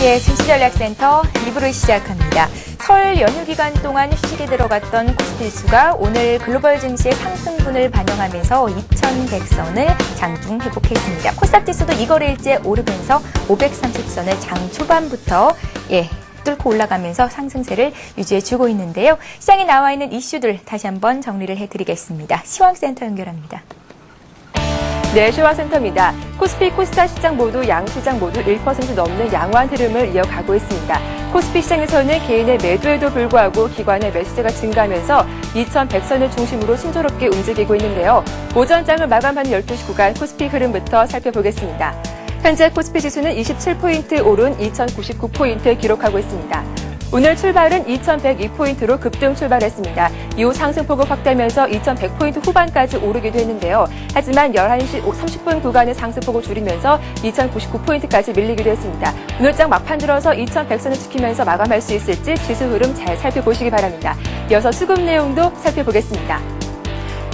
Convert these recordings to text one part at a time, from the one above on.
예, 증시전략센터 2부를 시작합니다. 설 연휴 기간 동안 휴식에 들어갔던 코스피지수가 오늘 글로벌 증시의 상승분을 반영하면서 2100선을 장중 회복했습니다. 코스닥 지수도 이거래일째 오르면서 530선을 장 초반부터 예, 뚫고 올라가면서 상승세를 유지해주고 있는데요. 시장에 나와 있는 이슈들 다시 한번 정리를 해드리겠습니다. 시황센터 연결합니다. 네, 시황센터입니다. 코스피, 코스닥 시장 모두 양 시장 모두 1% 넘는 양호한 흐름을 이어가고 있습니다. 코스피 시장에서는 개인의 매도에도 불구하고 기관의 매수세가 증가하면서 2100선을 중심으로 순조롭게 움직이고 있는데요. 오전장을 마감하는 12시 구간 코스피 흐름부터 살펴보겠습니다. 현재 코스피 지수는 27포인트 오른 2099포인트 기록하고 있습니다. 오늘 출발은 2102포인트로 급등 출발했습니다. 이후 상승폭을 확대하면서 2100포인트 후반까지 오르기도 했는데요. 하지만 11시 30분 구간의 상승폭을 줄이면서 2099포인트까지 밀리기도 했습니다. 오늘장 막판 들어서 2100선을 지키면서 마감할 수 있을지 지수 흐름 잘 살펴보시기 바랍니다. 이어서 수급 내용도 살펴보겠습니다.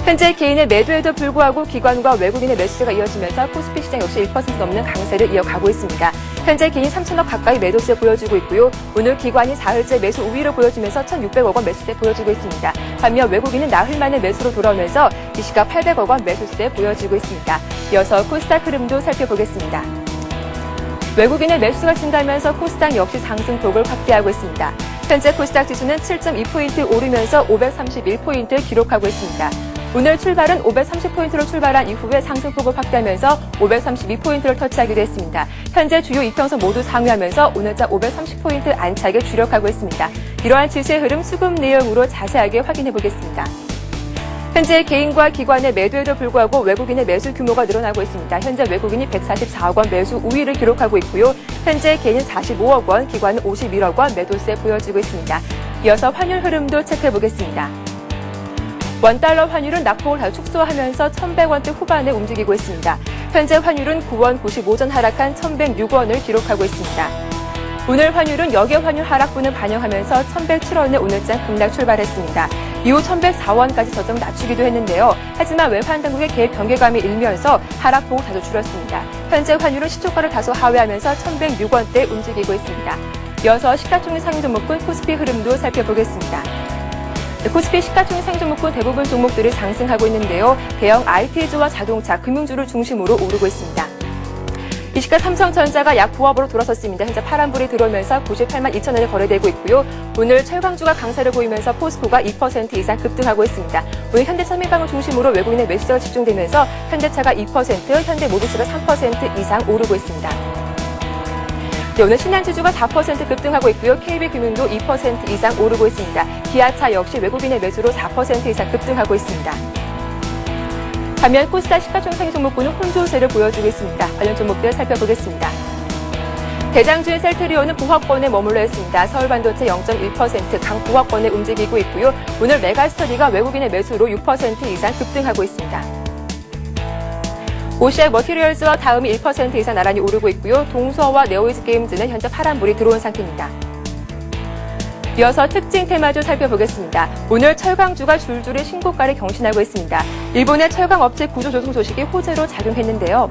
현재 개인의 매도에도 불구하고 기관과 외국인의 매수세가 이어지면서 코스피 시장 역시 1% 넘는 강세를 이어가고 있습니다. 현재 개인 3천억 가까이 매도세 보여주고 있고요. 오늘 기관이 사흘째 매수 우위를 보여주면서 1,600억 원 매수세 보여주고 있습니다. 반면 외국인은 나흘 만에 매수로 돌아오면서 이 시각 800억 원 매수세 보여주고 있습니다. 이어서 코스닥 흐름도 살펴보겠습니다. 외국인의 매수가 증가하면서 코스닥 역시 상승폭을 확대하고 있습니다. 현재 코스닥 지수는 7.2포인트 오르면서 531포인트 기록하고 있습니다. 오늘 출발은 530포인트로 출발한 이후에 상승폭을 확대하면서 532포인트를 터치하기도 했습니다. 현재 주요 이평선 모두 상회하면서 오늘자 530포인트 안착에 주력하고 있습니다. 이러한 지수의 흐름 수급 내용으로 자세하게 확인해 보겠습니다. 현재 개인과 기관의 매도에도 불구하고 외국인의 매수 규모가 늘어나고 있습니다. 현재 외국인이 144억 원 매수 우위를 기록하고 있고요. 현재 개인은 45억 원, 기관은 51억 원 매도세 보여지고 있습니다. 이어서 환율 흐름도 체크해 보겠습니다. 원달러 환율은 낙폭을 다소 축소하면서 1,100원대 후반에 움직이고 있습니다. 현재 환율은 9원 95전 하락한 1,106원을 기록하고 있습니다. 오늘 환율은 역의 환율 하락분을 반영하면서 1,107원에 오늘장 급락 출발했습니다. 이후 1,104원까지 저점 낮추기도 했는데요. 하지만 외환 당국의 개입 경계감이 일면서 하락폭을 다소 줄였습니다. 현재 환율은 시초가를 다소 하회하면서 1,106원대 움직이고 있습니다. 이어서 시가총액 상위 종목군 코스피 흐름도 살펴보겠습니다. 네, 코스피 시가총액 상위 종목군 대부분 종목들이 상승하고 있는데요. 대형 IT주와 자동차, 금융주를 중심으로 오르고 있습니다. 이 시각 삼성전자가 약 부합으로 돌아섰습니다. 현재 파란불이 들어오면서 98만 2천 원에 거래되고 있고요. 오늘 철강주가 강세를 보이면서 포스코가 2% 이상 급등하고 있습니다. 오늘 현대산민방을 중심으로 외국인의 매수세가 집중되면서 현대차가 2%, 현대모비스가 3% 이상 오르고 있습니다. 네, 오늘 신한지주가 4% 급등하고 있고요. KB금융도 2% 이상 오르고 있습니다. 기아차 역시 외국인의 매수로 4% 이상 급등하고 있습니다. 반면 코스닥 시가총 상위 종목군은 혼조세를 보여주고 있습니다. 관련 종목들 살펴보겠습니다. 대장주의 셀트리온은 부합권에 머물러 있습니다. 서울반도체 0.1% 강부합권에 움직이고 있고요. 오늘 메가스터디가 외국인의 매수로 6% 이상 급등하고 있습니다. 오시아 머티리얼즈와 다음이 1% 이상 나란히 오르고 있고요. 동서와 네오이즈 게임즈는 현재 파란불이 들어온 상태입니다. 이어서 특징 테마주 살펴보겠습니다. 오늘 철강주가 줄줄이 신고가를 경신하고 있습니다. 일본의 철강 업체 구조 조정 소식이 호재로 작용했는데요.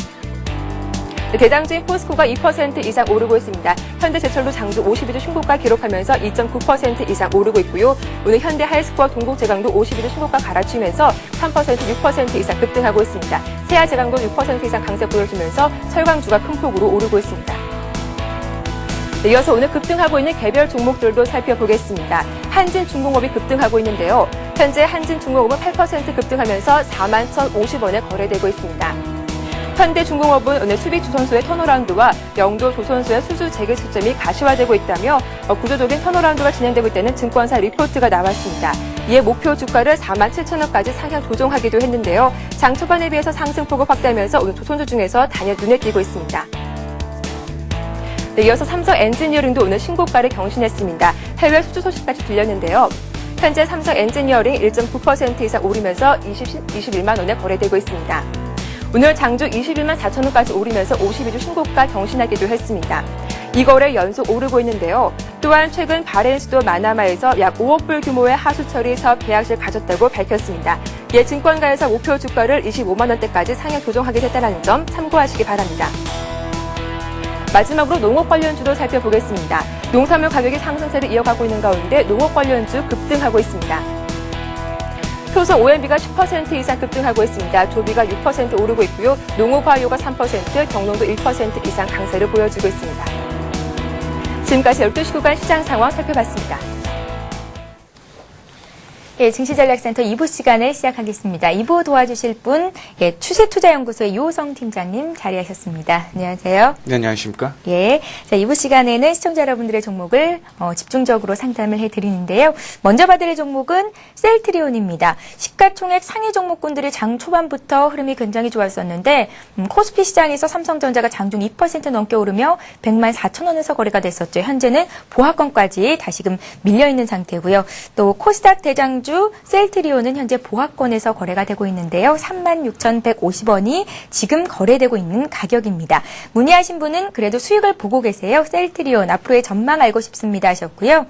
대장주인 포스코가 2% 이상 오르고 있습니다. 현대제철도 장주 52주 신고가 기록하면서 2.9% 이상 오르고 있고요. 오늘 현대 하이스코어 동국제강도 52주 신고가 갈아치면서 3% 6% 이상 급등하고 있습니다. 세아제강도 6% 이상 강세 보여주면서 철강주가 큰 폭으로 오르고 있습니다. 네, 이어서 오늘 급등하고 있는 개별 종목들도 살펴보겠습니다. 한진중공업이 급등하고 있는데요. 현재 한진중공업은 8% 급등하면서 4만 1,050원에 거래되고 있습니다. 현대중공업은 오늘 수빅조선소의 턴어라운드와 영도조선소의 수주 재개 수점이 가시화되고 있다며 구조적인 턴어라운드가 진행되고 있다는 증권사 리포트가 나왔습니다. 이에 목표 주가를 4만 7천원까지 상향 조정하기도 했는데요. 장 초반에 비해서 상승폭을 확대하면서 오늘 조선주 중에서 단연 눈에 띄고 있습니다. 네, 이어서 삼성 엔지니어링도 오늘 신고가를 경신했습니다. 해외 수주 소식까지 들렸는데요. 현재 삼성 엔지니어링 1.9% 이상 오르면서 20, 21만 원에 거래되고 있습니다. 오늘 장주 21만 4천 원까지 오르면서 52주 신고가 경신하기도 했습니다. 이 거래 연속 오르고 있는데요. 또한 최근 바렌 수도 마나마에서 약 5억 불 규모의 하수 처리 사업 계약을 가졌다고 밝혔습니다. 이에 증권가에서 목표 주가를 25만 원대까지 상향 조정하게 됐다는 점 참고하시기 바랍니다. 마지막으로 농업 관련주도 살펴보겠습니다. 농산물 가격이 상승세를 이어가고 있는 가운데 농업 관련주 급등하고 있습니다. 효소 OMB가 10% 이상 급등하고 있습니다. 조비가 6% 오르고 있고요. 농업화요가 3%, 경농도 1% 이상 강세를 보여주고 있습니다. 지금까지 12시 구간 시장 상황 살펴봤습니다. 예, 증시전략센터 2부 시간을 시작하겠습니다. 2부 도와주실 분, 예, 추세투자연구소의 요성 팀장님 자리하셨습니다. 안녕하세요. 네, 안녕하십니까? 예. 자, 2부 시간에는 시청자 여러분들의 종목을 어, 집중적으로 상담을 해드리는데요. 먼저 봐드릴 종목은 셀트리온입니다. 시가총액 상위 종목군들이 장 초반부터 흐름이 굉장히 좋았었는데, 음, 코스피 시장에서 삼성전자가 장중 2% 넘게 오르며 100만 4천 원에서 거래가 됐었죠. 현재는 보합권까지 다시금 밀려있는 상태고요. 또 코스닥 대장 주 셀트리온은 현재 보합권에서 거래가 되고 있는데요. 36,150원이 지금 거래되고 있는 가격입니다. 문의하신 분은 그래도 수익을 보고 계세요. 셀트리온 앞으로의 전망 알고 싶습니다 하셨고요.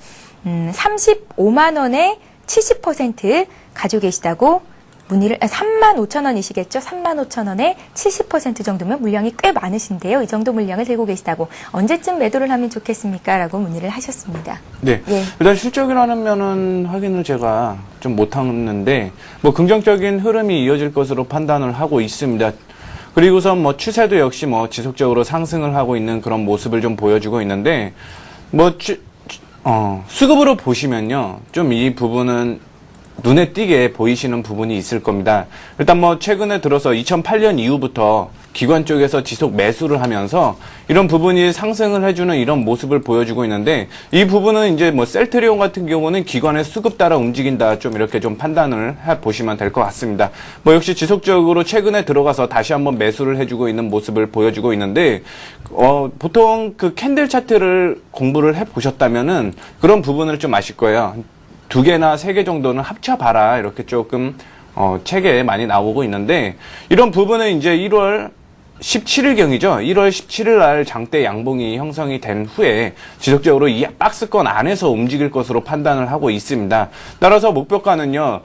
음, 35만 원에 70% 가지고 계시다고 문의를 3만 5천 원이시겠죠? 3만 5천 원에 70% 정도면 물량이 꽤 많으신데요. 이 정도 물량을 들고 계시다고 언제쯤 매도를 하면 좋겠습니까? 라고 문의를 하셨습니다. 네. 예. 일단 실적이라는 면은 확인을 제가 좀 못하는데, 뭐 긍정적인 흐름이 이어질 것으로 판단을 하고 있습니다. 그리고선 뭐 추세도 역시 뭐 지속적으로 상승을 하고 있는 그런 모습을 좀 보여주고 있는데, 뭐, 추- 추- 어, 수급으로 보시면요. 좀 이 부분은 눈에 띄게 보이시는 부분이 있을 겁니다. 일단 뭐 최근에 들어서 2008년 이후부터 기관 쪽에서 지속 매수를 하면서 이런 부분이 상승을 해주는 이런 모습을 보여주고 있는데 이 부분은 이제 뭐 셀트리온 같은 경우는 기관의 수급 따라 움직인다 좀 이렇게 좀 판단을 해 보시면 될 것 같습니다. 뭐 역시 지속적으로 최근에 들어가서 다시 한번 매수를 해주고 있는 모습을 보여주고 있는데 어 보통 그 캔들 차트를 공부를 해 보셨다면은 그런 부분을 좀 아실 거예요. 두 개나 세 개 정도는 합쳐봐라 이렇게 조금 어, 책에 많이 나오고 있는데 이런 부분은 이제 1월 17일경이죠. 1월 17일 날 장대 양봉이 형성이 된 후에 지속적으로 이 박스권 안에서 움직일 것으로 판단을 하고 있습니다. 따라서 목표가는요.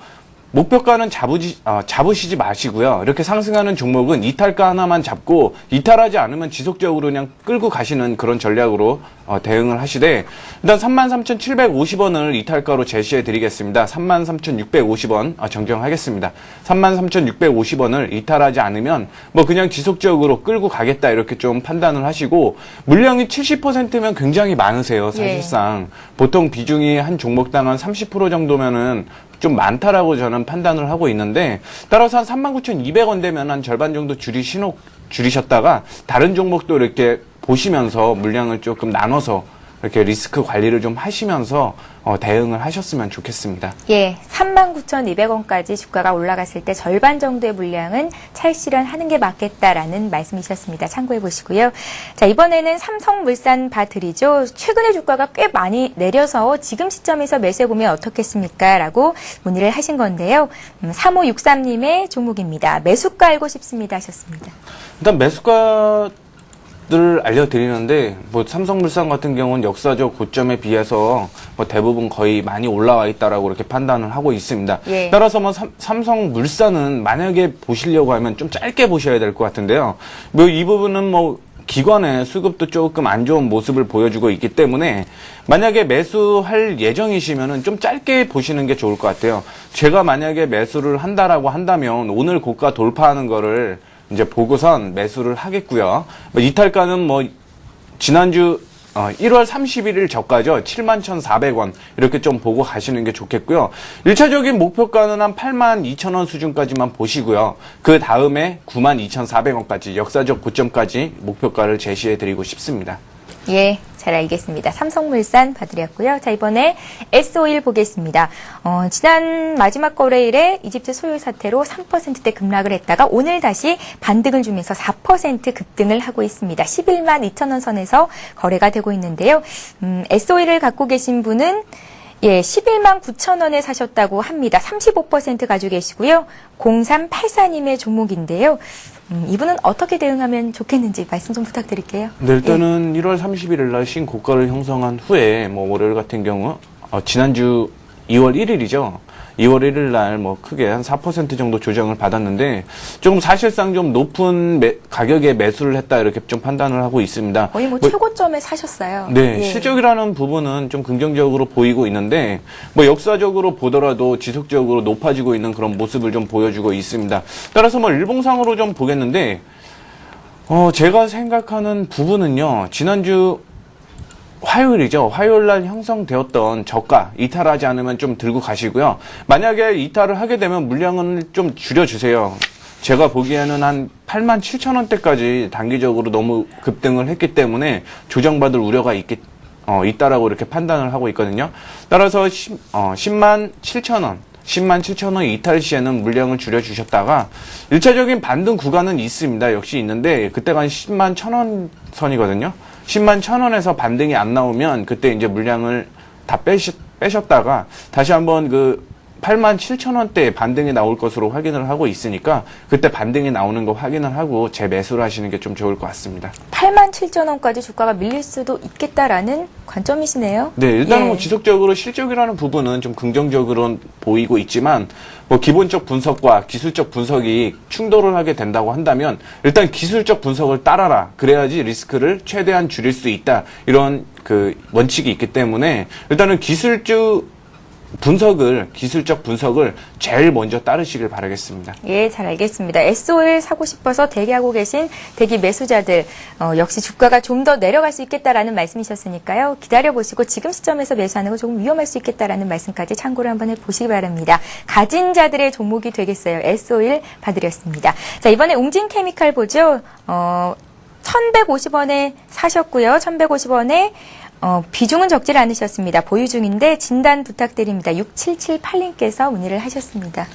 목표가는 잡으지, 아, 잡으시지 마시고요. 이렇게 상승하는 종목은 이탈가 하나만 잡고 이탈하지 않으면 지속적으로 그냥 끌고 가시는 그런 전략으로 어, 대응을 하시되 일단 33,750원을 이탈가로 제시해 드리겠습니다. 33,650원 어, 정정하겠습니다. 33,650원을 이탈하지 않으면 뭐 그냥 지속적으로 끌고 가겠다 이렇게 좀 판단을 하시고 물량이 70%면 굉장히 많으세요. 사실상 보통 비중이 한 종목당 한 30% 정도면은 좀 많다라고 저는 판단을 하고 있는데 따라서 한 39,200원 되면 한 절반 정도 줄이시노, 줄이셨다가 다른 종목도 이렇게 보시면서 물량을 조금 나눠서 이렇게 리스크 관리를 좀 하시면서 어, 대응을 하셨으면 좋겠습니다. 예, 39,200원까지 주가가 올라갔을 때 절반 정도의 물량은 찰실현하는 게 맞겠다라는 말씀이셨습니다. 참고해 보시고요. 자, 이번에는 삼성물산 봐드리죠. 최근에 주가가 꽤 많이 내려서 지금 시점에서 매수해 보면 어떻겠습니까? 라고 문의를 하신 건데요. 음, 3563님의 종목입니다. 매수가 알고 싶습니다 하셨습니다. 일단 매수가 를 알려드리는데 뭐 삼성물산 같은 경우는 역사적 고점에 비해서 뭐 대부분 거의 많이 올라와 있다라고 이렇게 판단을 하고 있습니다. 예. 따라서 뭐 삼, 삼성물산은 만약에 보시려고 하면 좀 짧게 보셔야 될 것 같은데요. 뭐 이 부분은 뭐 기관의 수급도 조금 안 좋은 모습을 보여주고 있기 때문에 만약에 매수할 예정이시면은 좀 짧게 보시는 게 좋을 것 같아요. 제가 만약에 매수를 한다라고 한다면 오늘 고가 돌파하는 거를 이제 보고선 매수를 하겠고요. 뭐 이탈가는 뭐 지난주 어, 1월 31일 저가죠. 71,400원. 이렇게 좀 보고 가시는 게 좋겠고요. 1차적인 목표가는 한 82,000원 수준까지만 보시고요. 그 다음에 92,400원까지 역사적 고점까지 목표가를 제시해 드리고 싶습니다. 예, 잘 알겠습니다. 삼성물산 봐드렸고요. 자, 이번에 S-오일 보겠습니다. 어, 지난 마지막 거래일에 이집트 소요 사태로 3%대 급락을 했다가 오늘 다시 반등을 주면서 4% 급등을 하고 있습니다. 11만 2천 원 선에서 거래가 되고 있는데요. 음, S-오일을 갖고 계신 분은 예, 11만 9천 원에 사셨다고 합니다. 35% 가지고 계시고요. 0384님의 종목인데요. 음, 이분은 어떻게 대응하면 좋겠는지 말씀 좀 부탁드릴게요. 네, 일단은 1월 31일 날 신고가를 형성한 후에 뭐 월요일 같은 경우 어, 지난주 2월 1일이죠. 2월 1일 날 뭐 크게 한 4% 정도 조정을 받았는데 조금 사실상 좀 높은 매- 가격에 매수를 했다 이렇게 좀 판단을 하고 있습니다. 거의 뭐, 뭐 최고점에 사셨어요. 네, 예. 실적이라는 부분은 좀 긍정적으로 보이고 있는데, 뭐 역사적으로 보더라도 지속적으로 높아지고 있는 그런 모습을 좀 보여주고 있습니다. 따라서 뭐 일봉상으로 좀 보겠는데, 어, 제가 생각하는 부분은요, 지난주 화요일이죠. 화요일 날 형성되었던 저가 이탈하지 않으면 좀 들고 가시고요. 만약에 이탈을 하게 되면 물량을 좀 줄여주세요. 제가 보기에는 한 8만 7천 원대까지 단기적으로 너무 급등을 했기 때문에 조정받을 우려가 있겠, 어, 있다라고 이렇게 판단을 하고 있거든요. 따라서 10, 어, 10만 7천 원, 10만 7천 원 이탈 시에는 물량을 줄여주셨다가 1차적인 반등 구간은 있습니다. 역시 있는데 그때가 한 10만 1천 원 선이거든요. 10만 1천 원에서 반등이 안 나오면 그때 이제 물량을 다 빼시, 빼셨다가 다시 한번 그 8만 7천 원대 반등이 나올 것으로 확인을 하고 있으니까 그때 반등이 나오는 거 확인을 하고 재매수를 하시는 게 좀 좋을 것 같습니다. 8만 7천 원까지 주가가 밀릴 수도 있겠다라는 관점이시네요. 네, 일단은 예. 뭐 지속적으로 실적이라는 부분은 좀 긍정적으로 보이고 있지만 뭐 기본적 분석과 기술적 분석이 충돌을 하게 된다고 한다면 일단 기술적 분석을 따라라. 그래야지 리스크를 최대한 줄일 수 있다. 이런 그 원칙이 있기 때문에 일단은 기술주 분석을 기술적 분석을 제일 먼저 따르시길 바라겠습니다. 예, 잘 알겠습니다. S5일 사고 싶어서 대기하고 계신 대기 매수자들, 어, 역시 주가가 좀 더 내려갈 수 있겠다라는 말씀이셨으니까요. 기다려 보시고 지금 시점에서 매수하는 거 조금 위험할 수 있겠다라는 말씀까지 참고를 한번 해보시기 바랍니다. 가진 자들의 종목이 되겠어요. S5일 봐드렸습니다. 자, 이번에 웅진 케미칼 보죠. 어, 1150원에 사셨고요. 1150원에 어, 비중은 적질 않으셨습니다. 보유 중인데 진단 부탁드립니다. 6778님께서 문의를 하셨습니다.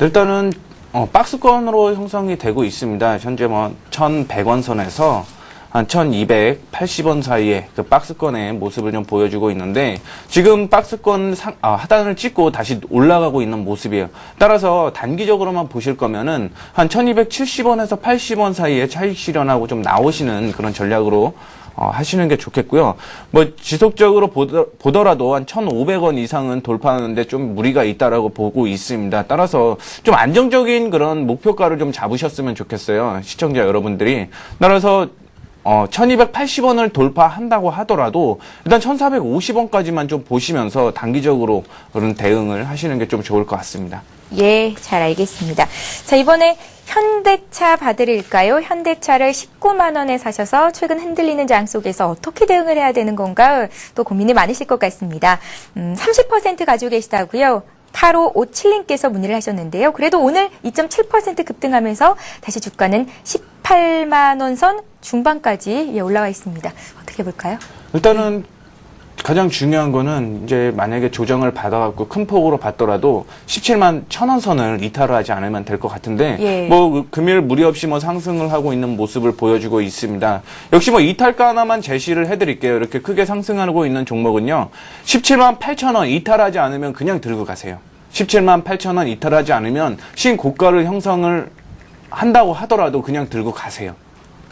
일단은 어, 박스권으로 형성이 되고 있습니다. 현재 뭐 1,100원 선에서 한 1,280원 사이에 그 박스권의 모습을 좀 보여주고 있는데 지금 박스권 상, 아, 하단을 찍고 다시 올라가고 있는 모습이에요. 따라서 단기적으로만 보실 거면은 한 1,270원에서 80원 사이에 차익 실현하고 좀 나오시는 그런 전략으로 어, 하시는 게 좋겠고요. 뭐 지속적으로 보더, 보더 라도 한 1,500원 이상은 돌파하는데 좀 무리가 있다라고 보고 있습니다. 따라서 좀 안정적인 그런 목표가를 좀 잡으셨으면 좋겠어요. 시청자 여러분들이. 따라서 어, 1280원을 돌파한다고 하더라도 일단 1450원까지만 좀 보시면서 단기적으로 그런 대응을 하시는 게 좀 좋을 것 같습니다. 예, 잘 알겠습니다. 자, 이번에 현대차 봐드릴까요? 현대차를 19만 원에 사셔서 최근 흔들리는 장 속에서 어떻게 대응을 해야 되는 건가 또 고민이 많으실 것 같습니다. 음, 30% 가지고 계시다고요. 8557님께서 문의를 하셨는데요. 그래도 오늘 2.7% 급등하면서 다시 주가는 18만 원 선 중반까지 예, 올라와 있습니다. 어떻게 볼까요? 일단은 가장 중요한 거는 이제 만약에 조정을 받아갖고 큰 폭으로 받더라도 17만 천원 선을 이탈을 하지 않으면 될 것 같은데 예. 뭐그 금일 무리 없이 뭐 상승을 하고 있는 모습을 보여주고 있습니다. 역시 뭐 이탈가 하나만 제시를 해드릴게요. 이렇게 크게 상승하고 있는 종목은요. 17만 8천 원 이탈하지 않으면 그냥 들고 가세요. 17만 8천 원 이탈하지 않으면 신고가를 형성을 한다고 하더라도 그냥 들고 가세요.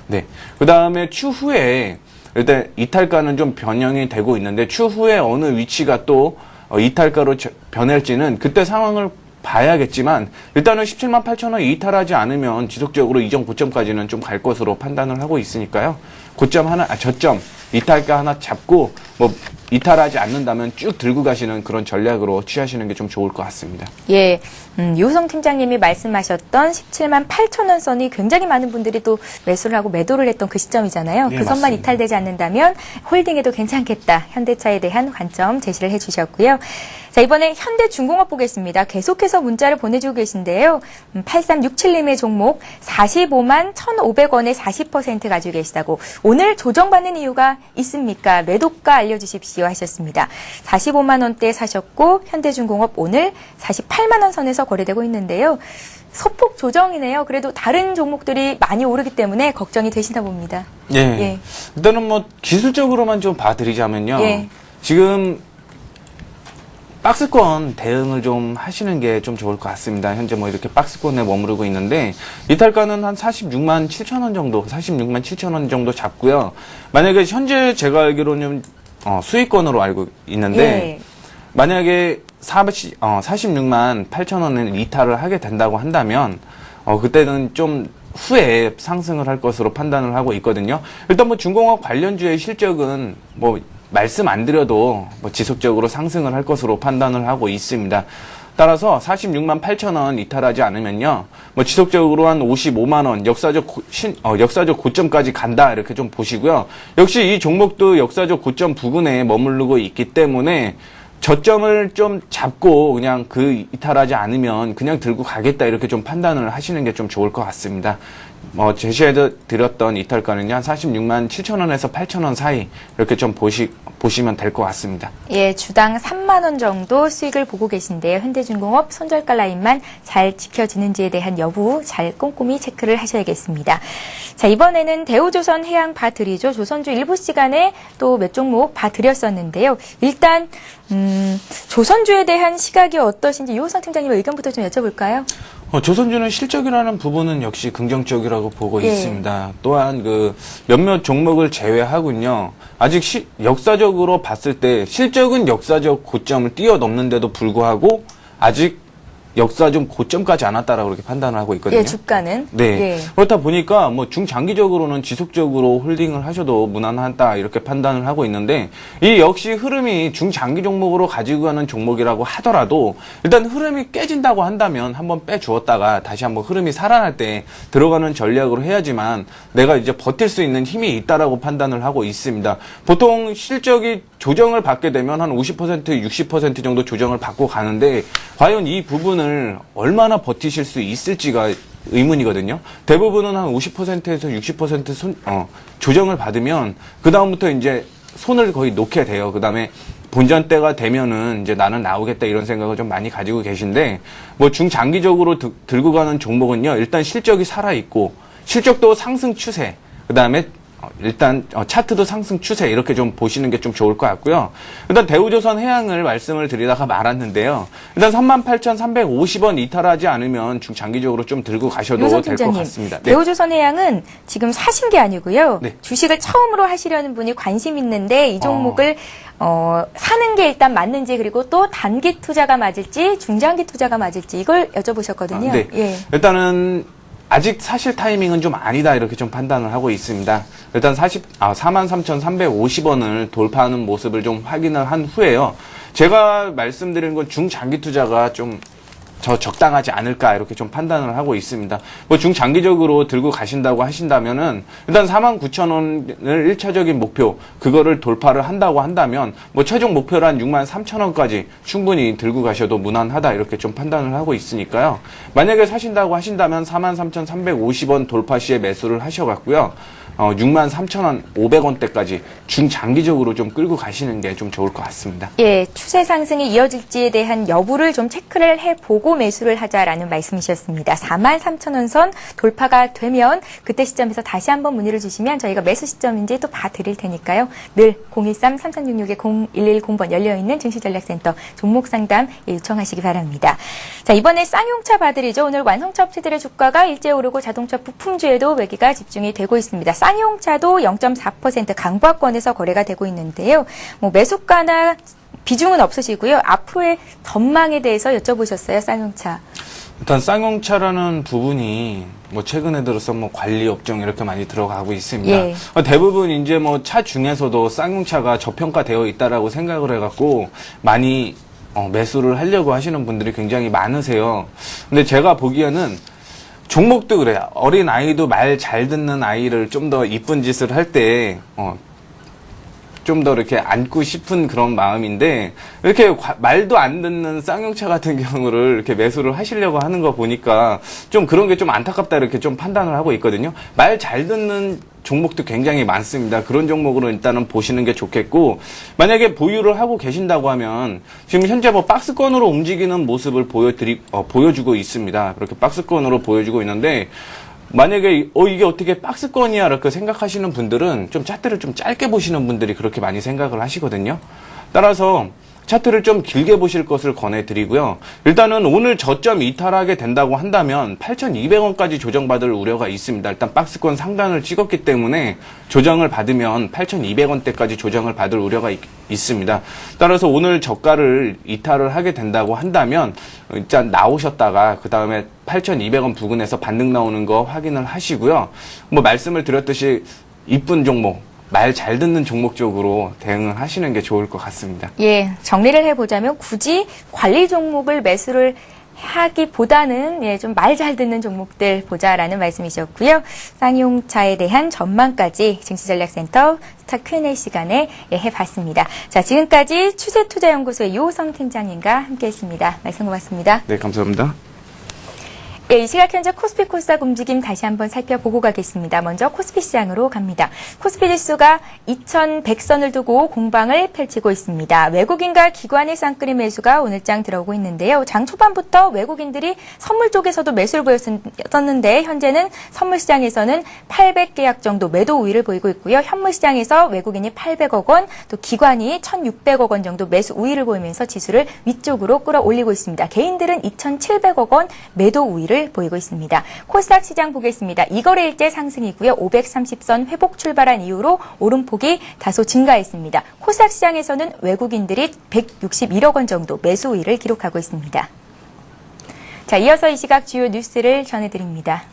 네. 그 다음에 추후에 일단 이탈가는 좀 변형이 되고 있는데 추후에 어느 위치가 또 어, 이탈가로 저- 변할지는 그때 상황을 봐야겠지만 일단은 17만 8천 원 이탈하지 않으면 지속적으로 이전 고점까지는 좀 갈 것으로 판단을 하고 있으니까요. 고점 하나, 아, 저점 이탈가 하나 잡고 뭐 이탈하지 않는다면 쭉 들고 가시는 그런 전략으로 취하시는 게 좀 좋을 것 같습니다. 예, 음, 유성 팀장님이 말씀하셨던 17만 8천 원 선이 굉장히 많은 분들이 또 매수를 하고 매도를 했던 그 시점이잖아요. 네, 그 선만 맞습니다. 이탈되지 않는다면 홀딩해도 괜찮겠다. 현대차에 대한 관점 제시를 해주셨고요. 자, 이번에 현대중공업 보겠습니다. 계속해서 문자를 보내주고 계신데요. 음, 8367님의 종목 45만 1,500원에 40% 가지고 계시다고 오늘 조정받는 이유가 있습니까? 매도가 알려주십시오 하셨습니다. 45만 원대 사셨고 현대중공업 오늘 48만 원 선에서 거래되고 있는데요. 소폭 조정이네요. 그래도 다른 종목들이 많이 오르기 때문에 걱정이 되시나 봅니다. 예. 예. 일단은 뭐 기술적으로만 좀 봐드리자면요. 예. 지금 박스권 대응을 좀 하시는 게 좀 좋을 것 같습니다. 현재 뭐 이렇게 박스권에 머무르고 있는데 이탈가는 한 46만 7천 원 정도, 46만 7천 원 정도 잡고요. 만약에 현재 제가 알기로는 어, 수익권으로 알고 있는데 예. 만약에 40, 어, 46만 8천 원을 이탈을 하게 된다고 한다면 어, 그때는 좀 후에 상승을 할 것으로 판단을 하고 있거든요. 일단 뭐 중공업 관련주의 실적은 뭐 말씀 안 드려도 뭐 지속적으로 상승을 할 것으로 판단을 하고 있습니다. 따라서 46만 8천 원 이탈하지 않으면요, 뭐 지속적으로 한 55만 원 역사적 고, 신, 어, 역사적 고점까지 간다 이렇게 좀 보시고요. 역시 이 종목도 역사적 고점 부근에 머무르고 있기 때문에 저점을 좀 잡고 그냥 그 이탈하지 않으면 그냥 들고 가겠다 이렇게 좀 판단을 하시는 게 좀 좋을 것 같습니다. 뭐 제시해 드렸던 이탈가는요 한 46만 7천 원에서 8천 원 사이 이렇게 좀 보시 보시면 될 것 같습니다. 예, 주당 3만 원 정도 수익을 보고 계신데요. 현대중공업 손절가 라인만 잘 지켜지는지에 대한 여부 잘 꼼꼼히 체크를 하셔야겠습니다. 자, 이번에는 대우조선 해양 봐 드리죠. 조선주 일부 시간에 또 몇 종목 봐 드렸었는데요. 일단 음, 조선주에 대한 시각이 어떠신지 유호상 팀장님 의견부터 좀 여쭤볼까요? 어, 조선주는 실적이라는 부분은 역시 긍정적이라고 보고 예. 있습니다. 또한 그 몇몇 종목을 제외하군요. 아직 시- 역사적으로 봤을 때 실적은 역사적 고점을 뛰어넘는데도 불구하고 아직 역사적 고점까지 안 왔다라고 그렇게 판단을 하고 있거든요. 예, 주가는 네. 예. 그렇다 보니까 뭐 중장기적으로는 지속적으로 홀딩을 하셔도 무난하다 이렇게 판단을 하고 있는데 이 역시 흐름이 중장기 종목으로 가지고 가는 종목이라고 하더라도 일단 흐름이 깨진다고 한다면 한번 빼주었다가 다시 한번 흐름이 살아날 때 들어가는 전략으로 해야지만 내가 이제 버틸 수 있는 힘이 있다라고 판단을 하고 있습니다. 보통 실적이 조정을 받게 되면 한 50% 60% 정도 조정을 받고 가는데 과연 이 부분을 얼마나 버티실 수 있을지가 의문이거든요. 대부분은 한 50%에서 60% 손, 어, 조정을 받으면 그 다음부터 이제 손을 거의 놓게 돼요. 그 다음에 본전 때가 되면은 이제 나는 나오겠다 이런 생각을 좀 많이 가지고 계신데 뭐 중장기적으로 드- 들고 가는 종목은요. 일단 실적이 살아 있고 실적도 상승 추세. 그 다음에 어, 일단 어, 차트도 상승 추세 이렇게 좀 보시는 게 좀 좋을 것 같고요. 일단 대우조선 해양을 말씀을 드리다가 말았는데요. 일단 38,350원 이탈하지 않으면 중장기적으로 좀 들고 가셔도 될 것 같습니다. 네. 대우조선 해양은 지금 사신 게 아니고요. 네. 주식을 처음으로 하시려는 분이 관심 있는데 이 종목을 어, 사는 게 일단 맞는지 그리고 또 단기 투자가 맞을지 중장기 투자가 맞을지 이걸 여쭤보셨거든요. 아, 네. 예. 일단은 아직 사실 타이밍은 좀 아니다 이렇게 좀 판단을 하고 있습니다. 일단 40, 아, 43,350원을 돌파하는 모습을 좀 확인을 한 후에요. 제가 말씀드린 건 중장기 투자가 좀 저 적당하지 않을까 이렇게 좀 판단을 하고 있습니다. 뭐 중장기적으로 들고 가신다고 하신다면은 일단 49,000원을 1차적인 목표 그거를 돌파를 한다고 한다면 뭐 최종 목표란 63,000원까지 충분히 들고 가셔도 무난하다 이렇게 좀 판단을 하고 있으니까요. 만약에 사신다고 하신다면 43,350원 돌파 시에 매수를 하셔 갖고요. 어, 63,000원 500원대까지 중장기적으로 좀 끌고 가시는 게 좀 좋을 것 같습니다. 예, 추세 상승이 이어질지에 대한 여부를 좀 체크를 해보고 매수를 하자라는 말씀이셨습니다. 43,000원 선 돌파가 되면 그때 시점에서 다시 한번 문의를 주시면 저희가 매수 시점인지 또 봐드릴 테니까요. 늘 013-3366-0110번 열려있는 증시전략센터 종목 상담 예, 요청하시기 바랍니다. 자, 이번에 쌍용차 봐드리죠. 오늘 완성차 업체들의 주가가 일제 오르고 자동차 부품주에도 매기가 집중이 되고 있습니다. 쌍용차도 0.4% 강보합권에서 거래가 되고 있는데요. 뭐 매수가나 비중은 없으시고요. 앞으로의 전망에 대해서 여쭤보셨어요, 쌍용차. 일단 쌍용차라는 부분이 뭐 최근에 들어서 뭐 관리 업종 이렇게 많이 들어가고 있습니다. 예. 어, 대부분 이제 뭐 차 중에서도 쌍용차가 저평가되어 있다라고 생각을 해갖고 많이 어, 매수를 하려고 하시는 분들이 굉장히 많으세요. 근데 제가 보기에는 종목도 그래요. 어린 아이도 말 잘 듣는 아이를 좀 더 이쁜 짓을 할 때, 어, 좀 더 이렇게 안고 싶은 그런 마음인데 이렇게 과- 말도 안 듣는 쌍용차 같은 경우를 이렇게 매수를 하시려고 하는 거 보니까 좀 그런 게 좀 안타깝다 이렇게 좀 판단을 하고 있거든요. 말 잘 듣는 종목도 굉장히 많습니다. 그런 종목으로 일단은 보시는 게 좋겠고 만약에 보유를 하고 계신다고 하면 지금 현재 뭐 박스권으로 움직이는 모습을 보여드리 어, 보여주고 있습니다. 그렇게 박스권으로 보여주고 있는데 만약에 어 이게 어떻게 박스권이야 이렇게 생각하시는 분들은 좀 차트를 좀 짧게 보시는 분들이 그렇게 많이 생각을 하시거든요. 따라서 차트를 좀 길게 보실 것을 권해드리고요. 일단은 오늘 저점 이탈하게 된다고 한다면 8,200원까지 조정받을 우려가 있습니다. 일단 박스권 상단을 찍었기 때문에 조정을 받으면 8,200원대까지 조정을 받을 우려가 있, 있습니다. 따라서 오늘 저가를 이탈을 하게 된다고 한다면 일단 나오셨다가 그 다음에 8,200원 부근에서 반등 나오는 거 확인을 하시고요. 뭐 말씀을 드렸듯이 이쁜 종목 말 잘 듣는 종목 쪽으로 대응을 하시는 게 좋을 것 같습니다. 예, 정리를 해보자면 굳이 관리 종목을 매수를 하기보다는 예, 좀 말 잘 듣는 종목들 보자라는 말씀이셨고요. 쌍용차에 대한 전망까지 증시전략센터 스타 Q&A 시간에 예, 해봤습니다. 자, 지금까지 추세투자연구소의 요성 팀장님과 함께했습니다. 말씀 고맙습니다. 네, 감사합니다. 예, 이 시각 현재 코스피 코스닥 움직임 다시 한번 살펴보고 가겠습니다. 먼저 코스피 시장으로 갑니다. 코스피 지수가 2100선을 두고 공방을 펼치고 있습니다. 외국인과 기관의 쌍끌이 매수가 오늘장 들어오고 있는데요. 장 초반부터 외국인들이 선물 쪽에서도 매수를 보였었는데 현재는 선물 시장에서는 800계약 정도 매도 우위를 보이고 있고요. 현물 시장에서 외국인이 800억 원, 또 기관이 1600억 원 정도 매수 우위를 보이면서 지수를 위쪽으로 끌어올리고 있습니다. 개인들은 2700억 원 매도 우위를 보이고 있습니다. 코스닥 시장 보겠습니다. 이거래일째 상승이고요. 530선 회복 출발한 이후로 오름폭이 다소 증가했습니다. 코스닥 시장에서는 외국인들이 161억 원 정도 매수 우위를 기록하고 있습니다. 자, 이어서 이 시각 주요 뉴스를 전해드립니다.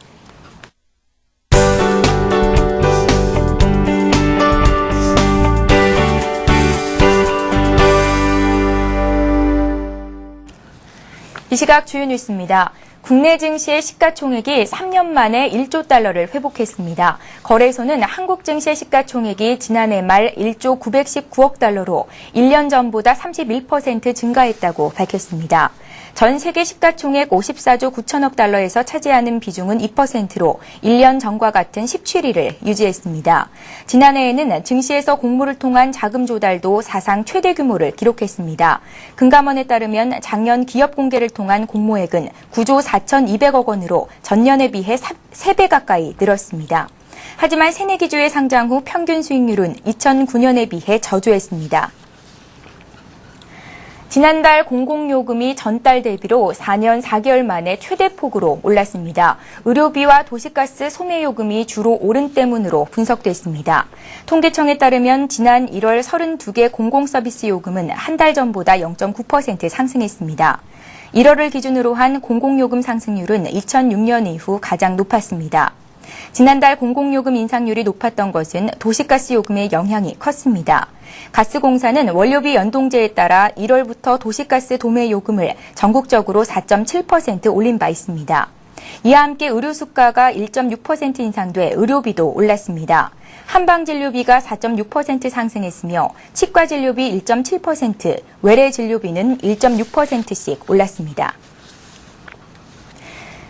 이 시각 주요 뉴스입니다. 국내 증시의 시가총액이 3년 만에 1조 달러를 회복했습니다. 거래소는 한국 증시의 시가총액이 지난해 말 1조 919억 달러로 1년 전보다 31% 증가했다고 밝혔습니다. 전 세계 시가총액 54조 9천억 달러에서 차지하는 비중은 2%로 1년 전과 같은 17위를 유지했습니다. 지난해에는 증시에서 공모를 통한 자금 조달도 사상 최대 규모를 기록했습니다. 금감원에 따르면 작년 기업 공개를 통한 공모액은 9조 4,200억 원으로 전년에 비해 3배 가까이 늘었습니다. 하지만 새내기주의 상장 후 평균 수익률은 2009년에 비해 저조했습니다. 지난달 공공요금이 전달 대비로 4년 4개월 만에 최대폭으로 올랐습니다. 의료비와 도시가스 소매요금이 주로 오른 때문으로 분석됐습니다. 통계청에 따르면 지난 1월 32개 공공서비스 요금은 한 달 전보다 0.9% 상승했습니다. 1월을 기준으로 한 공공요금 상승률은 2006년 이후 가장 높았습니다. 지난달 공공요금 인상률이 높았던 것은 도시가스 요금의 영향이 컸습니다. 가스공사는 원료비 연동제에 따라 1월부터 도시가스 도매 요금을 전국적으로 4.7% 올린 바 있습니다. 이와 함께 의료 수가가 1.6% 인상돼 의료비도 올랐습니다. 한방 진료비가 4.6% 상승했으며 치과 진료비 1.7%, 외래 진료비는 1.6%씩 올랐습니다.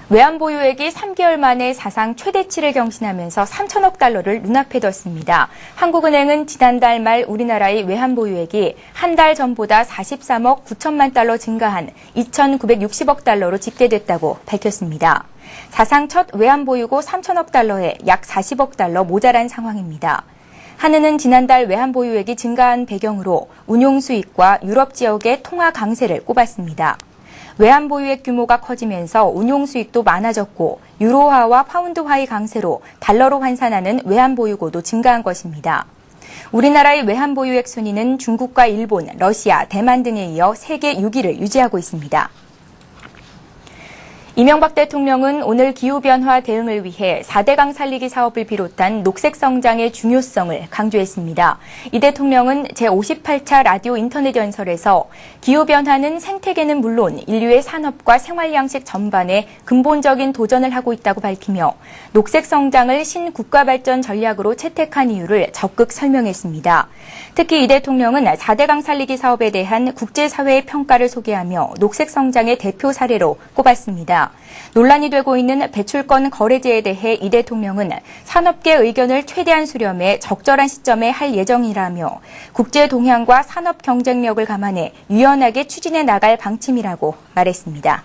외환 보유액이 3개월 만에 사상 최대치를 경신하면서 3천억 달러를 눈앞에 뒀습니다. 한국은행은 지난달 말 우리나라의 외환 보유액이 한 달 전보다 43억 9천만 달러 증가한 2,960억 달러로 집계됐다고 밝혔습니다. 사상 첫 외환 보유고 3천억 달러에 약 40억 달러 모자란 상황입니다. 한은은 지난달 외환 보유액이 증가한 배경으로 운용 수익과 유럽 지역의 통화 강세를 꼽았습니다. 외환 보유액 규모가 커지면서 운용 수익도 많아졌고 유로화와 파운드화의 강세로 달러로 환산하는 외환 보유고도 증가한 것입니다. 우리나라의 외환 보유액 순위는 중국과 일본, 러시아, 대만 등에 이어 세계 6위를 유지하고 있습니다. 이명박 대통령은 오늘 기후변화 대응을 위해 4대강 살리기 사업을 비롯한 녹색 성장의 중요성을 강조했습니다. 이 대통령은 제58차 라디오 인터넷 연설에서 기후변화는 생태계는 물론 인류의 산업과 생활 양식 전반에 근본적인 도전을 하고 있다고 밝히며 녹색 성장을 신국가 발전 전략으로 채택한 이유를 적극 설명했습니다. 특히 이 대통령은 4대강 살리기 사업에 대한 국제사회의 평가를 소개하며 녹색 성장의 대표 사례로 꼽았습니다. 논란이 되고 있는 배출권 거래제에 대해 이 대통령은 산업계 의견을 최대한 수렴해 적절한 시점에 할 예정이라며 국제 동향과 산업 경쟁력을 감안해 유연하게 추진해 나갈 방침이라고 말했습니다.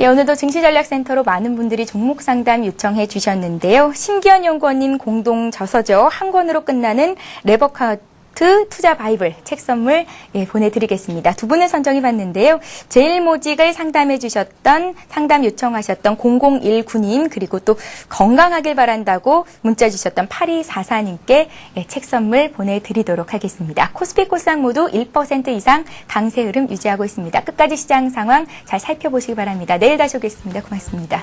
예, 오늘도 증시전략센터로 많은 분들이 종목 상담 요청해 주셨는데요. 신기현 연구원님 공동 저서죠. 한 권으로 끝나는 레버카 텍스트 투자 바이블 책 선물 예, 보내드리겠습니다. 두 분을 선정해 봤는데요. 제일 모직을 상담해 주셨던 상담 요청하셨던 0019님 그리고 또 건강하길 바란다고 문자 주셨던 8244님께 예, 책 선물 보내드리도록 하겠습니다. 코스피 코상 모두 1% 이상 강세 흐름 유지하고 있습니다. 끝까지 시장 상황 잘 살펴보시기 바랍니다. 내일 다시 오겠습니다. 고맙습니다.